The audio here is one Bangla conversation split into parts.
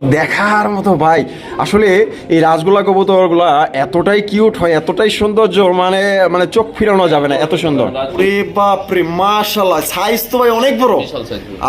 দেখার মতো ভাই। আসলে এই রাজগোলা কবুতরগুলা এতটাই কিউট হয় এতটাই সৌন্দর্য মানে মানে চোখ ফিরানো যাবে না এত সুন্দর। রে বাপ রে মাশাআল্লাহ সাইজ তো ভাই অনেক বড়।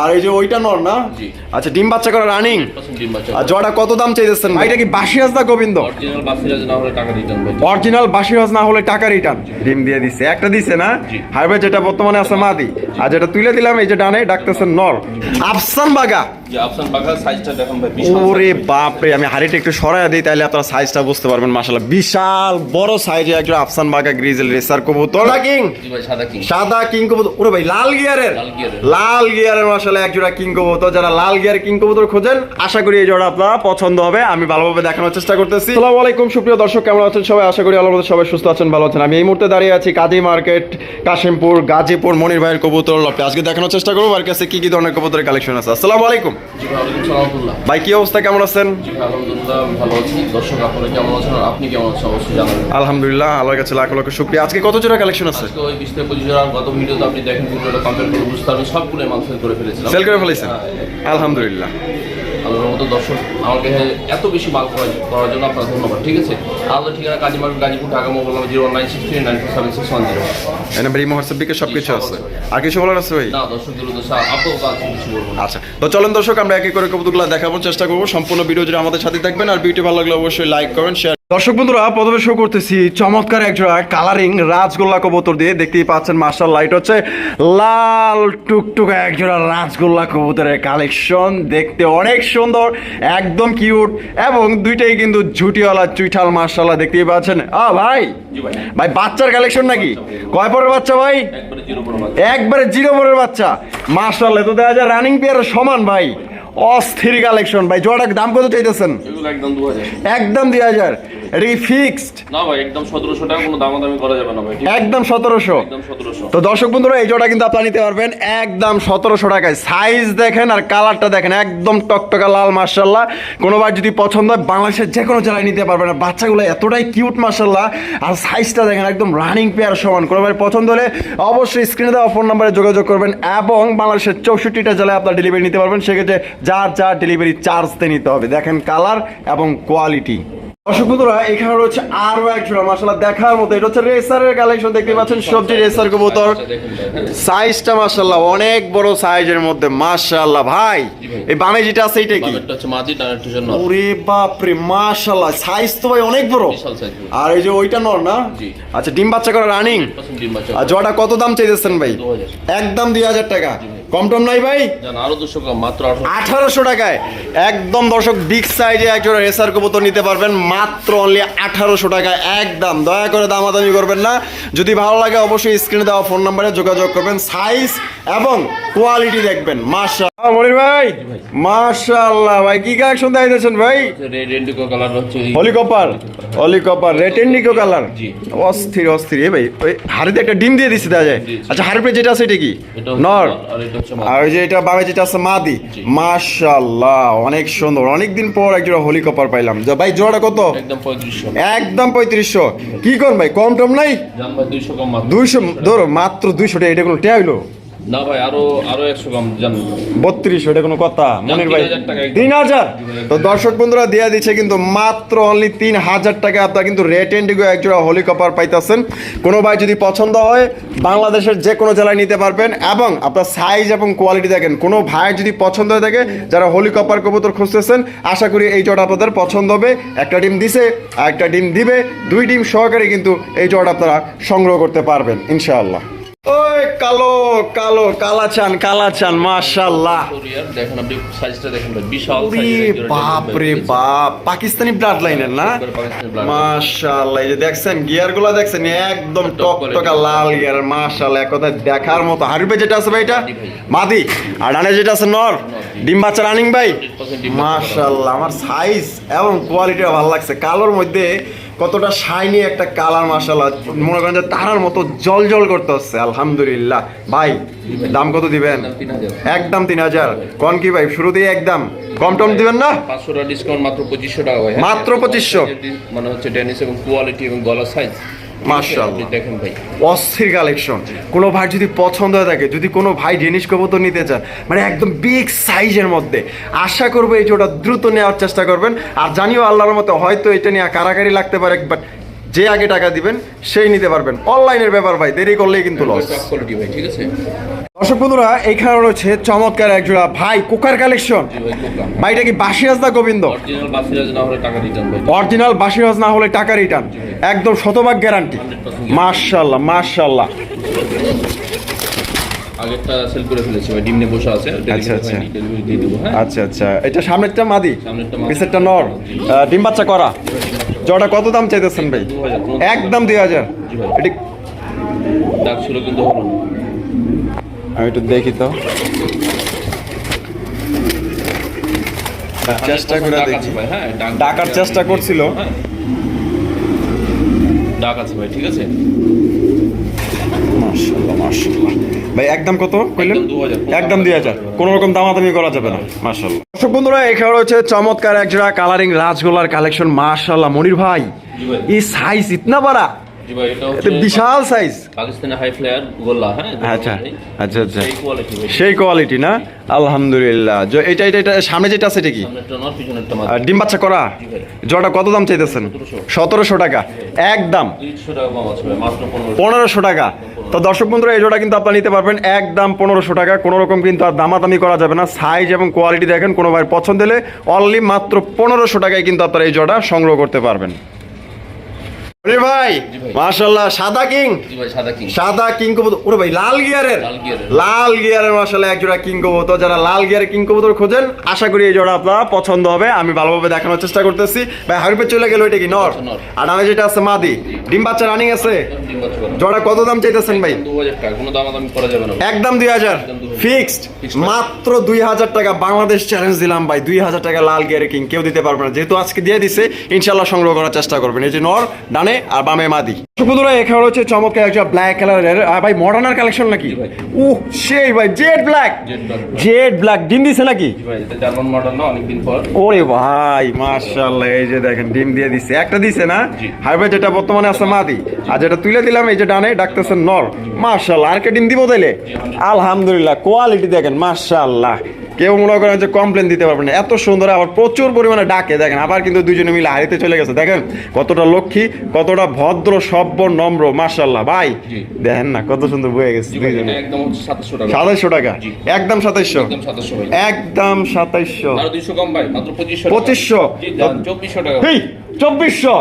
আর এই যে ওইটা নর না? আচ্ছা ডিম বাচ্চা করা রানিং জোড়া কত দাম চাইতেছেন ভাই? এটা কি বাসি হাজদা গোবিন্দ? অরিজিনাল বাসিরাজ না হলে টাকা রিটার্ন অরিজিনাল বাসি হাজ না হলে টাকা রিটার্ন ডিম দিয়ে দিছে একটা দিছে না। হাইবে যেটা বর্তমানে আছে মাদি। আর যেটা তুলে দিলাম এই যে ডানে ডাকতেছেন নর। আফসান বাগা। আফসান পাখা সাইজটা দেখুন ভাই ওরে বাপ রে আমি হাড়িটা একটু সরাইয়া দিই তাহলে আপনারা সাইজটা বুঝতে পারবেন মাশাআল্লাহ। বিশাল বড় সাইজে একজন আফসান বাগা গ্রিজেল রেসার কবুতর। না কিং। সাদা কিং। সাদা কিং কবুতর। ওরে ভাই লাল গিয়ারের। লাল গিয়ারের। লাল গিয়ারের মাশাআল্লাহ কিং কবুতর। যারা লাল গিয়ার কিং কবুতর খোঁজেন আশা করি এই জোড়া আপনারা পছন্দ হবে। আমি ভালোভাবে দেখানোর চেষ্টা করতেছি। আসসালামু আলাইকুম সুপ্রিয় দর্শক কেমন আছেন সবাই? আশা করি আল্লাহর সবাই সুস্থ আছেন ভালো আছেন। আমি এই মুহূর্তে দাঁড়িয়ে আছি কাজী মার্কেট কাশিমপুর গাজীপুর মনির ভাইয়ের কবুতর লপে আজকে দেখানোর চেষ্টা করব আর কাছে কি কি ধরনের কবুতরের কালেকশন আছে। আসসালামু আলাইকুম। ভাই কি অবস্থা কেমন আছেন? আলহামদুলিল্লাহ ভালো আছি। দর্শক আপনারা কেমন আছেন আপনি কেমন আছেন? অবশ্যই জানাবেন। আলহামদুলিল্লাহ আল্লাহর কাছে লাখ লক্ষ শুক্রিয়া। আজকে কত জোড়া কালেকশন আছে? আজকে ওই থেকে গত ভিডিওতে আপনি দেখেন ভিডিওটা কমপ্লিট করে বুঝতে পারবেন সবগুলো মাল সেল করে ফেলেছিলাম। সেল করে ফেলেছেন? আলহামদুলিল্লাহ। আল্লাহর মতো দর্শক আমাকে এত বেশি মাল করার করার জন্য আপনার ধন্যবাদ ঠিক আছে? আমাদের ঠিকানা Kazi market Gazipur Dhaka mobile number zero nine six three nine four seven six one zero. এই নাম্বার এই হোয়াটসঅ্যাপ বিকে সব কিছু আছে। আর কিছু বলার আছে ভাই? না দর্শক দূর আপাতত আছে কিছু বলব আচ্ছা তো চলেন দর্শক আমরা এক এক করে কবুতগুলো দেখানোর চেষ্টা করব। সম্পূর্ণ ভিডিও জুড়ে আমাদের সাথে থাকবেন আর ভিডিও ভালো লাগলে অবশ্যই লাইক করেন শেয়ার দর্শক বন্ধুরা প্রথমে শো করতেছি চমৎকার একজোড়া কালারিং রাজগোল্লা কবুতর দিয়ে। দেখতেই পাচ্ছেন মার্শাল লাইট হচ্ছে। লাল টুকটুক একজোড়া রাজগোল্লা কবুতরের কালেকশন দেখতে অনেক সুন্দর একদম কিউট এবং দুইটাই কিন্তু ঝুটিওয়ালা চুইঠাল মার্শাল্লাহ দেখতেই পাচ্ছেন। আ ভাই? ভাই। বাচ্চার কালেকশন নাকি? কয় পরের বাচ্চা ভাই? একবারে জিরো পরের বাচ্চা। মার্শাল্লাহ তো দেখা যায় রানিং পেয়ারের সমান ভাই। অস্থির কালেকশন ভাই জোড়াটার দাম কত চাইতেছেন? একদম দুই হাজার এটা কি ফিক্সড না ভাই একদম সতেরোশো টাকা কোনো দামাদামি করা যাবে না ভাই একদম সতেরোশো। একদম সতেরোশো। তো দর্শক বন্ধুরা এই জোড়া কিন্তু আপনারা নিতে পারবেন একদম সতেরোশো টাকায়। সাইজ দেখেন আর কালারটা দেখেন একদম টকটকা লাল মার্শাল্লাহ কোনোবার যদি পছন্দ হয় বাংলাদেশের যে কোনো জেলায় নিতে পারবেন। আর বাচ্চাগুলো এতটাই কিউট মার্শাল্লাহ আর সাইজটা দেখেন একদম রানিং পেয়ার সমান। কোনোবার পছন্দ হলে অবশ্যই স্ক্রিনে দেওয়া ফোন নাম্বারে যোগাযোগ করবেন এবং বাংলাদেশের চৌষট্টিটা জেলায় আপনার ডেলিভারি নিতে পারবেন। সেক্ষেত্রে যার যার ডেলিভারি চার্জতে নিতে হবে। দেখেন কালার এবং কোয়ালিটি দর্শক বন্ধুরা এখানে রয়েছে আরও এক জোড়া মাসাল্লাহ দেখার মতো। এটা হচ্ছে রেসারের কালেকশন দেখতে পাচ্ছেন সবজি রেসার কবুতর? সাইজটা মাশাল্লাহ অনেক বড় সাইজের মধ্যে মাশাল্লাহ ভাই। এই বামে যেটা আছে এটা কি? ওরে বাপ রে মাশাল্লাহ সাইজ তো ভাই অনেক বড়। আর এই যে ওইটা নর না? আচ্ছা ডিম বাচ্চা করা রানিং আর জোড়াটা কত দাম চাইতেছেন ভাই? একদম দুই হাজার টাকা। কম টম নাই ভাই? আরও দুশো কম মাত্র আঠারোশো টাকায়। একদম দর্শক বিগ সাইজে একজোড়া রেসার কবুতর নিতে পারবেন মাত্র অনলি আঠারোশো টাকায়। একদম দয়া করে দামাদামি করবেন না। যদি ভালো লাগে অবশ্যই স্ক্রিনে দেওয়া ফোন নাম্বারে যোগাযোগ করবেন। সাইজ এবং কোয়ালিটি দেখবেন। মাশা মনির ভাই। মাশাআল্লাহ ভাই। কি কালেকশন দেখাইতেছেন ভাই? রেড ইন্ডিকো কালার হচ্ছে holy copper holy copper red colour জি। অস্থির অস্থির। এ ভাই ওই হাড়িতে একটা ডিম দিয়ে দিচ্ছে দেখা যায়। আচ্ছা হাড়িতে যেটা আছে এটা কি? নর। আর। আর ওই যে এটা বামে যেটা আছে মাদি। মাশাআল্লাহ অনেক সুন্দর। অনেক দিন পর একজোড়া হোলি কপার পাইলাম। যা ভাই জোড়াটা কত? একদম পঁয়ত্রিশশো। একদম পঁয়ত্রিশশো। কি কোন ভাই? কম টম নাই? জান ভাই কম মাত্র। দুইশো ধরো মাত্র দুইশো টাকা। এটা কোনো টেয়া হইল? না ভাই আরও আরও একশো কম জান। বত্রিশশো এটা কোনো কথা। মনির ভাই 3000 তিন হাজার? তো দর্শক বন্ধুরা দেয়া দিচ্ছে কিন্তু মাত্র অনলি তিন হাজার টাকা। আপনারা কিন্তু রেট এন্ডিগো একজোড়া হোলি কপার পাইতেছেন। কোনো ভাই যদি পছন্দ হয় বাংলাদেশের যে কোনো জেলায় নিতে পারবেন এবং আপনার সাইজ এবং কোয়ালিটি দেখেন কোনো ভাই যদি পছন্দ হয়ে থাকে যারা হোলি কপার কবুতর খুঁজতেছেন আশা করি এই জোড়া আপনাদের পছন্দ হবে। একটা ডিম দিছে আর একটা ডিম দিবে। দুই ডিম সহকারে কিন্তু এই জোড়া আপনারা সংগ্রহ করতে পারবেন ইনশাআল্লাহ। ওই কালো কালো কালাচান কালাচান মাশাআল্লাহ। কোরিয়ার দেখেন আপনি সাইজটা দেখেন বিশাল বাপ রে বাপ পাকিস্তানি ব্লাড লাইনের না। মাশাআল্লাহ এই যে দেখছেন গিয়ারগুলো দেখছেন একদম টকটকা লাল গিয়ার মাশাআল্লাহ এক দেখার মতো। হারবে যেটা আছে ভাই এটা? মাদি আর ডানে যেটা আছে নর। ডিম বাচ্চা রানিং ভাই? 100% ডিম বাচ্চা মাশাআল্লাহ আমার সাইজ এবং কোয়ালিটিও ভালো লাগছে। কালোর মধ্যে কতটা শাইনি একটা কালার মাসাল্লাহ মনে করেন যে তারার মতো জল জল করতে হচ্ছে আলহামদুলিল্লাহ। ভাই দাম কত দিবেন? একদম তিন হাজার। কন কি ভাই? শুরু দিয়ে একদম। কম টম দিবেন না? পাঁচশো টাকা ডিসকাউন্ট মাত্র পঁচিশশো টাকা মাত্র পঁচিশশো। মানে হচ্ছে টেনিস এবং কোয়ালিটি এবং গলা সাইজ মাশাআল্লাহ। দেখেন ভাই। অস্থির কালেকশন। কোনো ভাই যদি পছন্দ হয়ে থাকে যদি কোনো ভাই ডেনিশ কবুতর নিতে চান মানে একদম বিগ সাইজের মধ্যে আশা করব এই জোড়া দ্রুত নেওয়ার চেষ্টা করবেন। আর জানিও আল্লাহর মতো হয়তো এটা নিয়ে কারাকারি লাগতে পারে বাট যে আগে টাকা দিবেন সেই নিতে পারবেন। অনলাইনের ব্যাপার ভাই দেরি করলেই কিন্তু লস ঠিক আছে? দর্শক বন্ধুরা এইখানে রয়েছে চমৎকার একজোড়া ভাই কুকার কালেকশন। ভাই ভাইটা কি বাসিরাজ না গোবিন্দ? অরিজিনাল বাসিরাজ না হলে টাকা রিটার্ন অরিজিনাল বাসিরাজ না হলে টাকা রিটার্ন একদম শতভাগ গ্যারান্টি মার্শাল্লাহ মার্শাল্লাহ আগেরটা সেল করে ফেলেছি ভাই ডিমনে বসে আছে। আচ্ছা, আচ্ছা। দিয়ে দেবো হ্যাঁ? আচ্ছা আচ্ছা। এটা সামনেরটা মাদি? পিছেরটা নর? ডিম বাচ্চা করা? কত দাম চাইতেছেন ভাই? একদম দুই হাজার জি এটি ডাক ছিল কিন্তু আমি একটু দেখি তো। চেষ্টা করে দেখি। হ্যাঁ ডাকার চেষ্টা করছিল। ডাক আছে ভাই ঠিক আছে? মাশাআল্লাহ মাশাআল্লাহ। ভাই একদম কত কইলেন? একদম 2000 একদম দুই হাজার কোনো রকম দামাদামি করা যাবে না মাশাআল্লাহ। দর্শক বন্ধুরা এখানে রয়েছে চমৎকার এক জোড়া কালারিং রাজগোলার কালেকশন মাশাআল্লাহ মনির ভাই। ভাই। এই সাইজ ইতনা বড়। জি ভাই এটা এটা বিশাল সাইজ পাকিস্তানি হাই ফ্লায়ার গোল্লা হ্যাঁ? আচ্ছা আচ্ছা আচ্ছা। সেই কোয়ালিটি সেই কোয়ালিটি না? আলহামদুলিল্লাহ। জ- এটা এটা এটা সামনে যেটা আছে এটা কি? আর ডিম বাচ্চা করা? জোড়া কত দাম চাইতেছেন? সতেরোশো। টাকা। একদম পনেরোশো। টাকা। তো দর্শক বন্ধুরা এই জোড়া কিন্তু আপনারা নিতে পারবেন। একদম পনেরোশো টাকা। কোনো রকম কিন্তু আর দামাদামি করা যাবে না। সাইজ এবং কোয়ালিটি দেখেন কোনো ভাই পছন্দ হলে অনলি মাত্র পনেরোশো টাকায় কিন্তু আপনারা এই জোড়া সংগ্রহ করতে পারবেন। আরে ভাই। মাশাল্লাহ সাদা কিং? সাদা কিং। সাদা কিং কবুতর ওরে ভাই লাল গিয়ারের? লাল গিয়ারের। লাল মাশাআল্লাহ এক জোড়া কিং কবুতর। যারা লাল গিয়ারের কিং কবুতর খোঁজেন আশা করি এই জোড়া আপনারা পছন্দ হবে। আমি ভালোভাবে দেখানোর চেষ্টা করতেছি। ভাই হারিপে চলে গেল এটা কি নর। আর আমি যেটা আছে মাদি। ডিম বাচ্চা রানিং আছে। জোড়া কত দাম চাইতেছেন ভাই। একদম দুই হাজার। ফিক্সড মাত্র দুই হাজার টাকা বাংলাদেশ চ্যালেঞ্জ দিলাম ভাই। দুই হাজার টাকা লাল গিয়ারে কিং কেউ দিতে পারবে না। যেহেতু আজকে দিয়ে দিছে ইনশাল্লাহ সংগ্রহ করার চেষ্টা করবেন। এই যে নর ডানে আর বামে মাদি। বন্ধুরা এখানে হচ্ছে চমৎকার একটা ব্ল্যাক কালারের ভাই মডার্নার কালেকশন নাকি। উহ সেই ভাই জেড ব্ল্যাক জেড ব্ল্যাক ডিম দিছে নাকি? ওরে ভাই মাশাআল্লাহ এই যে দেখেন ডিম দিয়ে দিছে। একটা দিছে না? জি। হাইবে যেটা বর্তমানে আছে মাদি। আর যেটা তুলে দিলাম এই যে ডানে ডাকতেছে নর। মাশাআল্লাহ আর কে ডিম দিব তাইলে? আলহামদুলিল্লাহ কোয়ালিটি দেখেন মাশাআল্লাহ। কেউ মনে করেন যে কমপ্লেন দিতে পারবেন না। এত সুন্দর আবার প্রচুর পরিমাণে ডাকে। দেখেন আবার কিন্তু দুজনে মিলে হারিতে চলে গেছে। দেখেন কতটা লক্ষ্মী কতটা ভদ্র সভ্য নম্র মাশাআল্লাহ। ভাই। দেখেন না কত সুন্দর বয়ে গেছে সাতাইশশো টাকা। একদম সাতাইশশো একদম সাতাইশশো পঁচিশশো। চব্বিশশো টাকা। চব্বিশশো।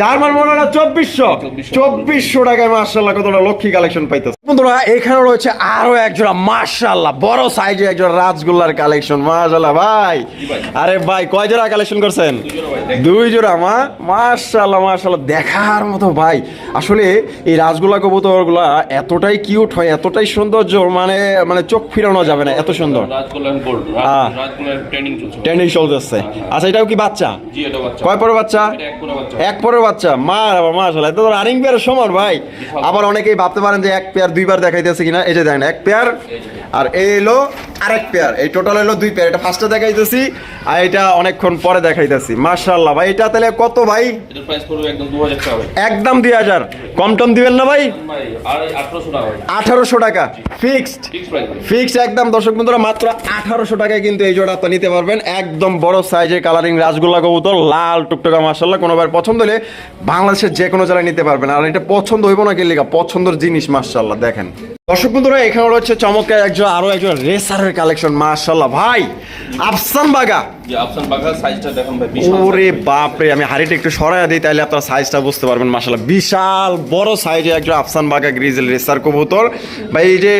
জার্মান মনে হয় চব্বিশশো। চব্বিশশো। টাকায় মার্শাল্লাহ কতটা লক্ষ্মী কালেকশন পাইতেছে। বন্ধুরা এখানে রয়েছে আরও একজোড়া মার্শাল্লাহ বড় সাইজে একজোড়া রাজগোল্লার কালেকশন। মার্শাল্লাহ ভাই। আরে ভাই কয় জোড়া কালেকশন করছেন। দুই জোড়া মা। মার্শাল্লাহ মার্শাল্লাহ দেখার মতো ভাই। আসলে এই রাজগোল্লা কবুতরগুলা এতটাই কিউট হয় এতটাই সৌন্দর্য মানে মানে চোখ ফিরানো যাবে না এত সুন্দর। হ্যাঁ। ট্রেনিং চলছে। ভাই। ট্রেনিং চলতেছে আচ্ছা এটাও কি বাচ্চা? কয় পরে বাচ্চা? এক পরের বাচ্চা। মা মাশাআল্লাহ। এটা তো রানিং পেয়ারের সমান ভাই। আবার অনেকেই ভাবতে পারেন যে এক পেয়ার দুইবার দেখাইতেছে কিনা। এই যে দেখেন এক পেয়ার আর এই এলো আরেক পেয়ার এই টোটাল এলো দুই পেয়ার এটা ফার্স্টে দেখাইতেছি আর এটা অনেকক্ষণ পরে দেখাইতেছি। মাশাআল্লাহ ভাই এটা তাহলে কত ভাই? একদম দুই হাজার কম টম দিবেন না ভাই? আঠারোশো টাকা ফিক্সড ফিক্স ফিক্সড একদম দর্শক বন্ধুরা মাত্র আঠারোশো টাকায় কিন্তু এই জোড়া আপনি নিতে পারবেন। একদম বড় সাইজের কালারিং রাজগোল্লা কবুতর লাল টুকটুকা মাসাল্লাহ কোনোবার পছন্দ হলে বাংলাদেশের যে কোনো জায়গায় নিতে পারবেন। আর এটা পছন্দ হইব না কি লেখা পছন্দের জিনিস মাসাল্লাহ দেখেন। দর্শক বন্ধুরা এখানে রয়েছে চমৎকার একজন আরও একজন রেসারের কালেকশন মাসাল্লাহ ভাই আফসান বাগা। আফসান বাঘার সাইজটা দেখুন ভাই বিশাল ওরে বাপরে আমি হাড়িটা একটু সরাইয়া দিই তাহলে আপনার সাইজটা বুঝতে পারবেন মাসাল্লাহ বিশাল বড় সাইজে একজন আফসান বাগা গ্রিজেল রেসার কবুতর। ভাই এই যে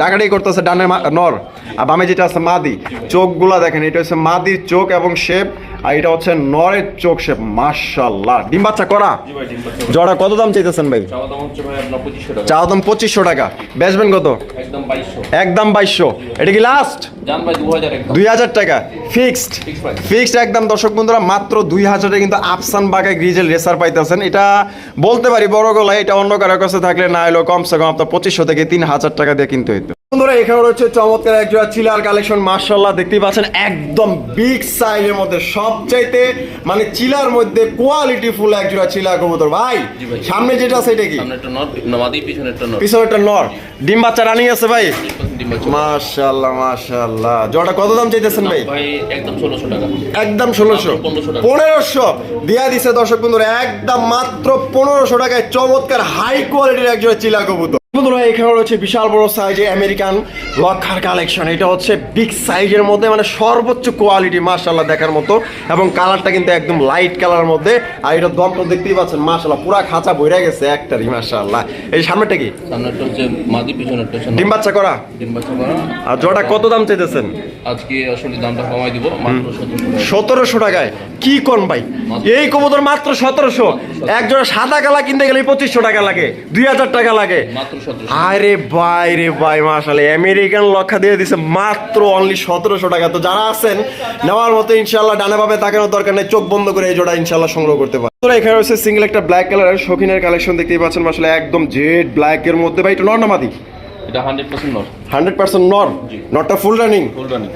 ডাকাডি করতেছে ডানে নর আর বামে যেটা আছে মাদি চোখগুলা দেখেন এটা হচ্ছে মাদির চোখ এবং শেপ আর এটা হচ্ছে নরের চোখ শেপ মাশাল্লাহ ডিম বাচ্চা করা? জড়া কত দাম চাইতেছেন ভাই? চাওয়া দাম পঁচিশশো টাকা। বেচবেন কত? একদম বাইশশো। এটা কি লাস্ট দুই হাজার টাকা। ফিক্সড ফিক্সড একদম। দর্শক বন্ধুরা মাত্র দুই হাজারে কিন্তু আফসান বাগায় গ্রিজেল রেসার পাইতেছেন। এটা বলতে পারি বড় গলায় এটা অন্য কারও কাছে থাকলে না এলো কমসে কম আপনার পঁচিশশো থেকে তিন হাজার টাকা দিয়ে কিনতে হইতো। বন্ধুরা এখানে রয়েছে চমৎকার এক জোড়া চিলার কালেকশন মার্শাল্লাহ দেখতেই পাচ্ছেন একদম বিগ সাইজের মধ্যে সবচাইতে মানে চিলার মধ্যে কোয়ালিটি ফুল এক জোড়া চিলা কবুতর। ভাই সামনে যেটা সেটা কি? পিছনে একটা নর। ডিম বাচ্চা রানিং আছে ভাই। মাশাল্লাহ মাশাল্লাহ জোড়া কত দাম চাইতেছেন ভাই? ভাই একদম ষোলোশো টাকা। একদম ষোলোশো। মাত্র 1500 পনেরোশো। দিয়া দিছে দর্শক বন্ধুরা একদম মাত্র পনেরোশো টাকায় চমৎকার হাই কোয়ালিটির একজন চিলা কবুতর। বন্ধুরা এখানে রয়েছে বিশাল বড় সাইজে আমেরিকান লক্ষার কালেকশন এটা হচ্ছে বিগ সাইজের মধ্যে মানে সর্বোচ্চ কোয়ালিটি মার্শাল্লাহ দেখার মতো। এবং কালারটা কিন্তু একদম লাইট কালার মধ্যে। আর এটা দমটা দেখতেই পাচ্ছেন মার্শাল্লাহ পুরা খাঁচা বইরা গেছে একটারই মার্শাল্লাহ এই সামনেটা কি? হচ্ছে মাদি। ডিম বাচ্চা করা? ডিম বাচ্চা করা। আর জোড়া কত দাম চাইতেছেন? আজকে আসলে দামটা কমাই দিব সতেরোশো টাকায়? কি কোন ভাই? এই কবুতর মাত্র সতেরোশো। একজোড়া সাদা কালা কিনতে গেলে পঁচিশশো টাকা লাগে দুই হাজার টাকা লাগে। আরে ভাই রে ভাই মাসালে আমেরিকান লক্ষা দিয়ে দিছে মাত্র অনলি সতেরোশো টাকা। তো যারা আছেন নেওয়ার মতো ইনশাল্লাহ ডানে ভাবে তাকানোর দরকার নেই চোখ বন্ধ করে এই জোড়া ইনশাল্লাহ সংগ্রহ করতে পারে তোরা এখানে হচ্ছে সিঙ্গেল একটা ব্ল্যাক কালারের শৌখিনের কালেকশন দেখতেই পাচ্ছেন মাসালে একদম জেড ব্ল্যাক এর মধ্যে। ভাই এটা নর্নামাদি এটা hundred percent not hundred percent নর? নটটা ফুল রানিং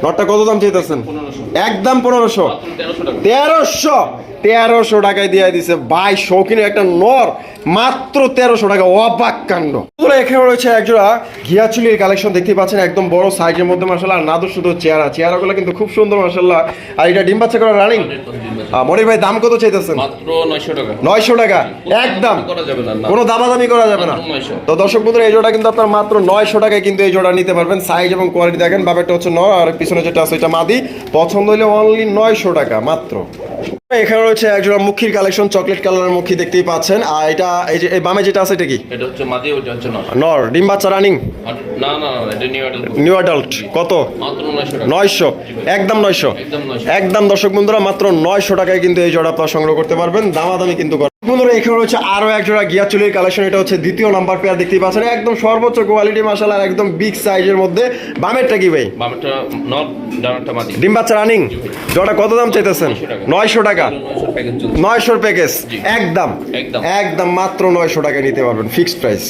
নটটা কত দাম চাইতেছেন? একদম পনেরোশো। তেরোশো তেরোশো? টাকায় দিয়ে দিছে। ভাই শৌখিনের একটা নর। মাত্র তেরোশো টাকা। অবাক কাণ্ড। এখানে রয়েছে একজোড়া ঘিয়াচুলির কালেকশন দেখতে পাচ্ছেন। একদম বড় সাইজের মধ্যে মাসাল্লাহ আর নাদুর শুধু চেয়ারা চেয়ারাগুলো কিন্তু খুব সুন্দর মাসাল্লাহ আর এটা ডিম বাচ্চা করা রানিং মনির ভাই দাম কত চাইতেছেন? নয়শো টাকা। একদম। কোনো দামাদামি করা যাবে না। মাত্র 900 তো দর্শক বন্ধুরা এই জোড়া কিন্তু আপনার মাত্র নয়শো টাকায় কিন্তু এই জোড়া নিতে পারবেন। সাইজ এবং কোয়ালিটি দেখেন বাবারটা হচ্ছে নয় আর পিছনে যেটা আছে এটা মাদি। পছন্দ হলে অনলি নয়শো টাকা মাত্র। এখানে রয়েছে একজোড়া মুখির কালেকশন চকলেট কালারের মুখী দেখতেই পাচ্ছেন। আর এটা এই যে বামে যেটা আছে এটা কি? এটা হচ্ছে মাদি ওইটা হচ্ছে নট নর। ডিম বাচ্চা রানিং না না না এটা নিউ অ্যাডাল্ট নিউ অ্যাডাল্ট কত? মাত্র নয়শো টাকা। নয়শো। একদম নয়শো। একদম নয়শো। একদম দর্শক বন্ধুরা মাত্র নয়শো টাকায় কিন্তু এই জোড়া আপনারা সংগ্রহ করতে পারবেন। দামাদামি কিন্তু। বন্ধুরা এখানে রয়েছে আরও একজোড়া গিয়া চুলির কালেকশন এটা হচ্ছে দ্বিতীয় নাম্বার পেয়ার দেখতে পাচ্ছেন। একদম সর্বোচ্চ কোয়ালিটি মাসাল আর একদম বিগ সাইজের মধ্যে। বামেরটা কি ভাই? ডিম বাচ্চা রানিং জোড়া কত দাম চাইতেছেন? নয়শো টাকা। নয়শোর প্যাকেজ একদম। একদম। একদম মাত্র নয়শো টাকা নিতে পারবেন ফিক্সড প্রাইস